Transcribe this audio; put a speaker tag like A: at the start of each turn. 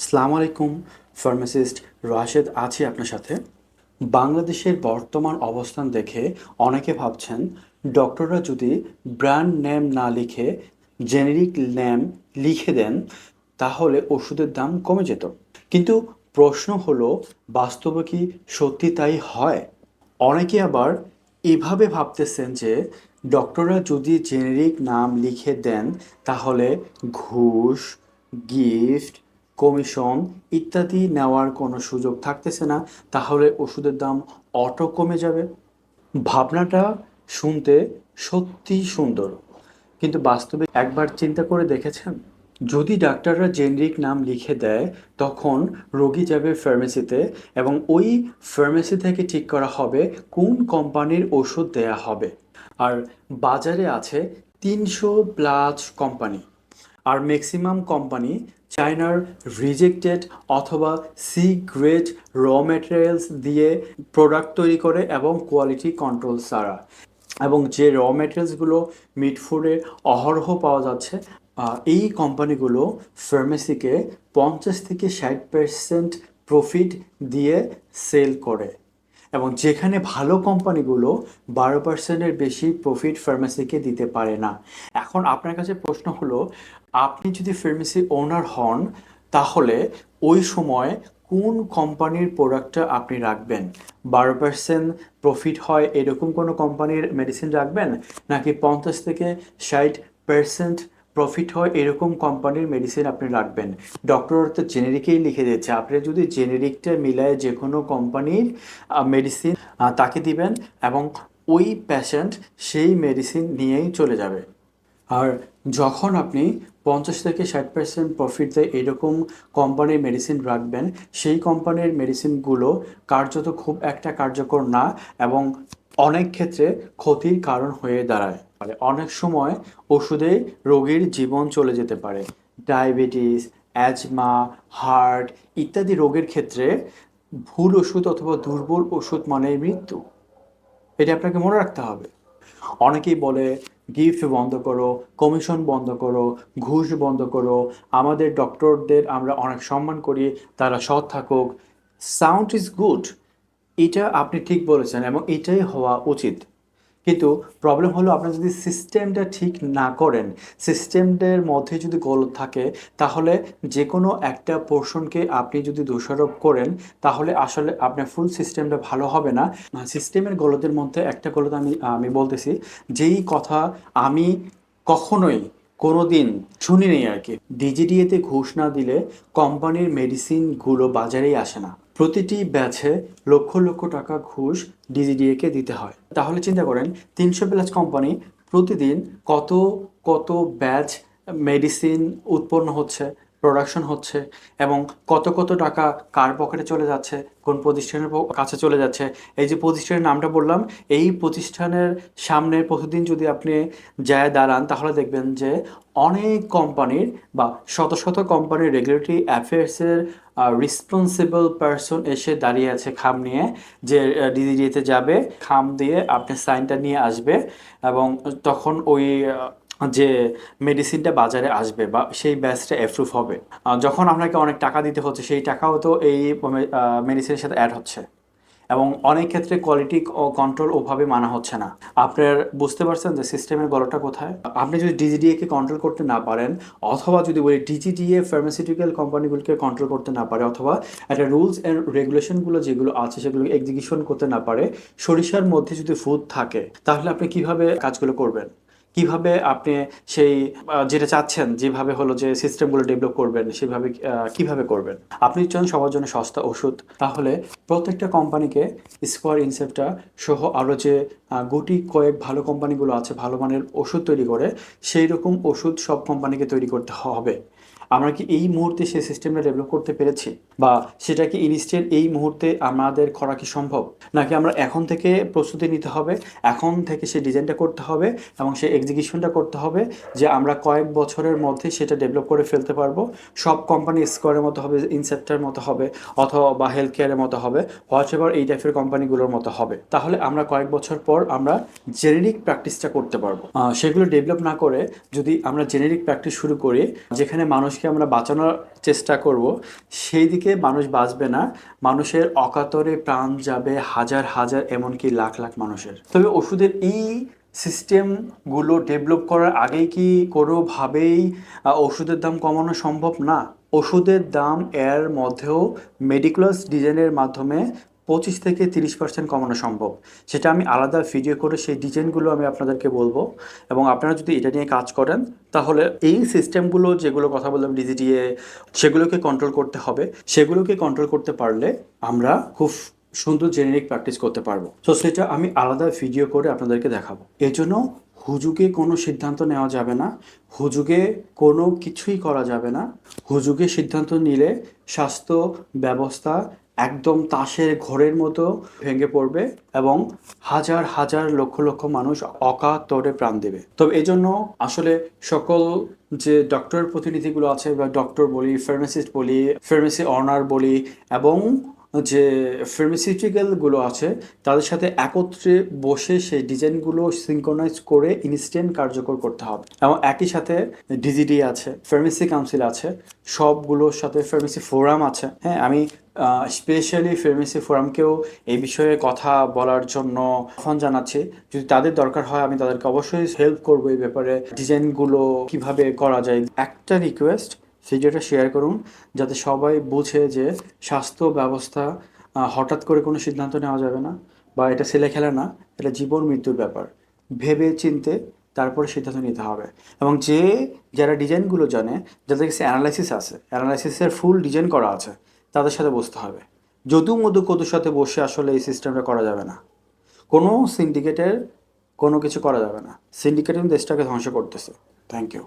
A: সালাম আলাইকুম, ফার্মাসিস্ট রাশেদ আছি আপনার সাথে। বাংলাদেশের বর্তমান অবস্থান দেখে অনেকে ভাবছেন, ডক্টররা যদি ব্র্যান্ড নেম না লিখে, জেনেরিক নেম লিখে দেন, তাহলে ওষুধের দাম কমে যেত। কিন্তু প্রশ্ন হলো, বাস্তবে কি সত্যি তাই হয়? অনেকে আবার এভাবে ভাবতেছেন যে, ডক্টররা যদি জেনেরিক নাম লিখে দেন, তাহলে ঘুষ, গিফট কমিশন ইত্যাদি নেওয়ার কোনো সুযোগ থাকতেছে না, তাহলে ওষুধের দাম অটো কমে যাবে। ভাবনাটা শুনতে সত্যি সুন্দর। কিন্তু বাস্তবে একবার চিন্তা করে দেখেছেন? যদি ডাক্তাররা জেনরিক নাম লিখে দেয়, তখন রোগী যাবে ফার্মেসিতে এবং ওই ফার্মেসি থেকে ঠিক করা হবে কোন কোম্পানির ওষুধ দেয়া হবে। আর বাজারে আছে তিনশো প্লাস কোম্পানি। আর ম্যাক্সিমাম কোম্পানি চায়নার রিজেক্টেড অথবা সি গ্রেড র ম্যাটেরিয়ালস দিয়ে প্রোডাক্ট তৈরি করে এবং কোয়ালিটি কন্ট্রোল ছাড়া। এবং যে র ম্যাটেরিয়ালসগুলো মিট ফুডে অহরহ পাওয়া যাচ্ছে এই কোম্পানিগুলো ফার্মেসিকে পঞ্চাশ থেকে ষাট পার্সেন্ট প্রফিট দিয়ে সেল করে। এবং যেখানে ভালো কোম্পানিগুলো বারো পার্সেন্টের বেশি প্রফিট ফার্মেসিকে দিতে পারে না। এখন আপনার কাছে প্রশ্ন হলো, আপনি যদি ফার্মেসি ওনার হন, তাহলে ওই সময় কোন কোম্পানির প্রোডাক্টটা আপনি রাখবেন? বারো পার্সেন্ট প্রফিট হয় এরকম কোনো কোম্পানির মেডিসিন রাখবেন? নাকি পঞ্চাশ থেকে ষাট পার্সেন্ট প্রফিট হয়, এরকম কোম্পানির মেডিসিন আপনি রাখবেন। ডক্টর তো জেনেরিকেই লিখে দিয়েছে। আপনি যদি জেনেরিকটা মিলায় যে কোনো কোম্পানির মেডিসিন তাকে দিবেন এবং ওই পেশেন্ট সেই মেডিসিন নিয়েই চলে যাবে। আর যখন আপনি পঞ্চাশ থেকে ষাট পার্সেন্ট প্রফিট দেয় এরকম কোম্পানির মেডিসিন রাখবেন, সেই কোম্পানির মেডিসিনগুলো কার্যত খুব একটা কার্যকর না এবং অনেক ক্ষেত্রে ক্ষতির কারণ হয়ে দাঁড়ায়। মানে অনেক সময় ওষুধে রোগীর জীবন চলে যেতে পারে। ডায়াবেটিস, অ্যাজমা, হার্ট ইত্যাদি রোগের ক্ষেত্রে ভুল ওষুধ অথবা দুর্বল ওষুধ মানেই মৃত্যু। এটা আপনাকে মনে রাখতে হবে। অনেকেই বলে, গিফট বন্ধ করো, কমিশন বন্ধ করো, ঘুষ বন্ধ করো। আমাদের ডক্টরদের আমরা অনেক সম্মান করি, তারা সৎ থাকুক। Sound is good. এটা আপনি ঠিক বলেছেন এবং এটাই হওয়া উচিত। কিন্তু প্রবলেম হলো আপনি যদি সিস্টেমটা ঠিক না করেন সিস্টেমটার মধ্যে যদি গোল থাকে, তাহলে যে কোনো একটা পোর্শনকে আপনি যদি দোষারোপ করেন, তাহলে আসলে আপনার ফুল সিস্টেমটা ভালো হবে না। সিস্টেমের গলদের মধ্যে একটা গলদ আমি আমি বলতেছি, যেই কথা আমি কখনোই কোনো কোনোদিন শুনিনি আর কি। ডিজিডিএতে ঘুষ না দিলে কোম্পানির মেডিসিনগুলো বাজারেই আসে না। প্রতিটি ব্যাচে লক্ষ লক্ষ টাকা ঘুষ ডিজিডিএকে দিতে হয়। তাহলে চিন্তা করেন, তিনশো প্লাস কোম্পানি প্রতিদিন কত কত ব্যাচ মেডিসিন উৎপন্ন হচ্ছে? প্রোডাকশন হচ্ছে এবং কত কত টাকা কার পকেটে চলে যাচ্ছে, কোন প্রতিষ্ঠানের কাছে চলে যাচ্ছে, এই যে প্রতিষ্ঠানের নামটা বললাম, এই প্রতিষ্ঠানের সামনে প্রতিদিন যদি আপনি যায় দাঁড়ান, তাহলে দেখবেন যে অনেক কোম্পানির বা শত শত কোম্পানির রেগুলেটরি অ্যাফেয়ার্সের রেসপন্সিবল পারসন এসে দাঁড়িয়ে আছে খাম নিয়ে, যে ডিজিডিএতে যাবে, খাম দিয়ে আপনি সাইনটা নিয়ে আসবে এবং তখন ওই যে মেডিসিনটা বাজারে আসবে বা সেই ব্যাচটা অ্যাপ্রুভ হবে যখন আপনাকে অনেক টাকা দিতে হচ্ছে, সেই টাকাও তো এই মেডিসিনের সাথে অ্যাড হচ্ছে। এবং অনেক ক্ষেত্রে কোয়ালিটি কন্ট্রোল ওভাবে মানা হচ্ছে না। আপনার, বুঝতে পারছেন যে সিস্টেমের গলটা কোথায়? আপনি যদি ডিজিডিএ কে কন্ট্রোল করতে না পারেন, অথবা যদি বলি ডিজিডিএ ফার্মাসিউটিক্যাল কোম্পানিগুলোকে কন্ট্রোল করতে না পারে, অথবা একটা রুলস অ্যান্ড রেগুলেশনগুলো যেগুলো আছে, সেগুলো এক্সিকিউশন করতে না পারে, সরিষার মধ্যে যদি ফুড থাকে, তাহলে আপনি কীভাবে কাজগুলো করবেন? কীভাবে আপনি সেই যেটা চাচ্ছেন, যেভাবে হলো যে সিস্টেমগুলো ডেভেলপ করবেন, সেভাবে কীভাবে করবেন? আপনি চান সবার জন্য সস্তা ওষুধ, তাহলে প্রত্যেকটা কোম্পানিকে স্কোয়ার ইনসেপ্টা সহ আরও যে গুটি কয়েক ভালো কোম্পানিগুলো আছে, ভালো মানের ওষুধ তৈরি করে সেই রকম ওষুধ সব কোম্পানিকে তৈরি করতে হবে। আমরা কি এই মুহূর্তে সেই সিস্টেমটা ডেভেলপ করতে পেরেছি? বা সেটা কি ইনস্টেন্ট এই মুহূর্তে আমাদের করা কি সম্ভব? নাকি আমরা এখন থেকে প্রস্তুতি নিতে হবে, এখন থেকে সেই ডিজাইনটা করতে হবে এবং সেই এক্সিকিউশনটা করতে হবে যে আমরা কয়েক বছরের মধ্যে সেটা ডেভেলপ করে ফেলতে পারব। সব কোম্পানি স্কোয়ারের মতো হবে ইনসেপ্টার মতো হবে, অথবা বা হেলথ কেয়ারের মতো হবে হোয়াট এভার এই টাইপের কোম্পানিগুলোর মতো হবে। তাহলে আমরা কয়েক বছর পর আমরা জেনেরিক প্র্যাকটিসটা করতে পারব। সেগুলো ডেভেলপ না করে যদি আমরা জেনেরিক প্র্যাকটিস শুরু করি, যেখানে মানুষ মানুষকে আমরা বাঁচানোর চেষ্টা করব, সেই দিকে মানুষ বাঁচবে না। মানুষের অকাতরে প্রাণ যাবে হাজার হাজার, এমনকি লাখ লাখ মানুষের। তবে ওষুধের এই সিস্টেমগুলো ডেভেলপ করার আগেই কি কোনোভাবেই ওষুধের দাম কমানো সম্ভব না? ওষুধের দাম এর মধ্যেও মেডিক্যালস ডিজাইনের মাধ্যমে পঁচিশ থেকে তিরিশ পার্সেন্ট কমানো সম্ভব। সেটা আমি আলাদা ভিডিও করে সেই ডিজাইনগুলো আমি আপনাদেরকে বলব। এবং আপনারা যদি এটা নিয়ে কাজ করেন, তাহলে এই সিস্টেমগুলো যেগুলো কথা বললাম ডিজিটিএ সেগুলোকে কন্ট্রোল করতে হবে। সেগুলোকে কন্ট্রোল করতে পারলে আমরা খুব সুন্দর জেনেরিক প্র্যাকটিস করতে পারব। তো সেটা আমি আলাদা ভিডিও করে আপনাদেরকে দেখাবো। এই জন্য হুজুগে কোনো সিদ্ধান্ত নেওয়া যাবে না। হুজুগে কোনো কিছুই করা যাবে না। হুজুগে সিদ্ধান্ত নিলে স্বাস্থ্য ব্যবস্থা একদম তাসের ঘরের মতো ভেঙে পড়বে এবং হাজার হাজার লক্ষ লক্ষ মানুষ অকাতরে প্রাণ দেবে। তবে এই জন্য আসলে সকল যে ডক্টর প্রতিনিধিগুলো আছে বা ডক্টর বলি ফার্মাসিস্ট বলি ফার্মেসি অনার বলি এবং যে ফার্মাসিউটিক্যালগুলো আছে, তাদের সাথে একত্রে বসে সেই ডিজাইনগুলো সিঙ্ক্রোনাইজ করে ইনস্ট্যান্ট কার্যকর করতে হবে। এবং একই সাথে ডিজিডি আছে ফার্মেসি কাউন্সিল আছে, সবগুলোর সাথে ফার্মেসি ফোরাম আছে। হ্যাঁ আমি স্পেশালি ফার্মেসি ফোরামকেও এই বিষয়ে কথা বলার জন্য আহ্বান জানাচ্ছি। যদি তাদের দরকার হয়, আমি তাদেরকে অবশ্যই হেল্প করব এই ব্যাপারে। ডিজাইনগুলো কীভাবে করা যায়? একটা রিকোয়েস্ট ভিডিওটা শেয়ার করুন, যাতে সবাই বুঝে যে স্বাস্থ্য ব্যবস্থা হঠাৎ করে কোনো সিদ্ধান্ত নেওয়া যাবে না বা এটা ছেলে খেলা না, এটা জীবন মৃত্যুর ব্যাপার। ভেবে চিনতে তারপরে সিদ্ধান্ত নিতে হবে। এবং যে, যারা ডিজাইনগুলো জানে, যাদের কাছে অ্যানালাইসিস আছে অ্যানালাইসিসের ফুল ডিজাইন করা আছে তাদের সাথে বসতে হবে। যদু মধু কদুর সাথে বসে আসলে এই সিস্টেমটা করা যাবে না। কোনো সিন্ডিকেটের কোনো কিছু করা যাবে না। সিন্ডিকেটিং দেশটাকে ধ্বংস করতেছে। Thank you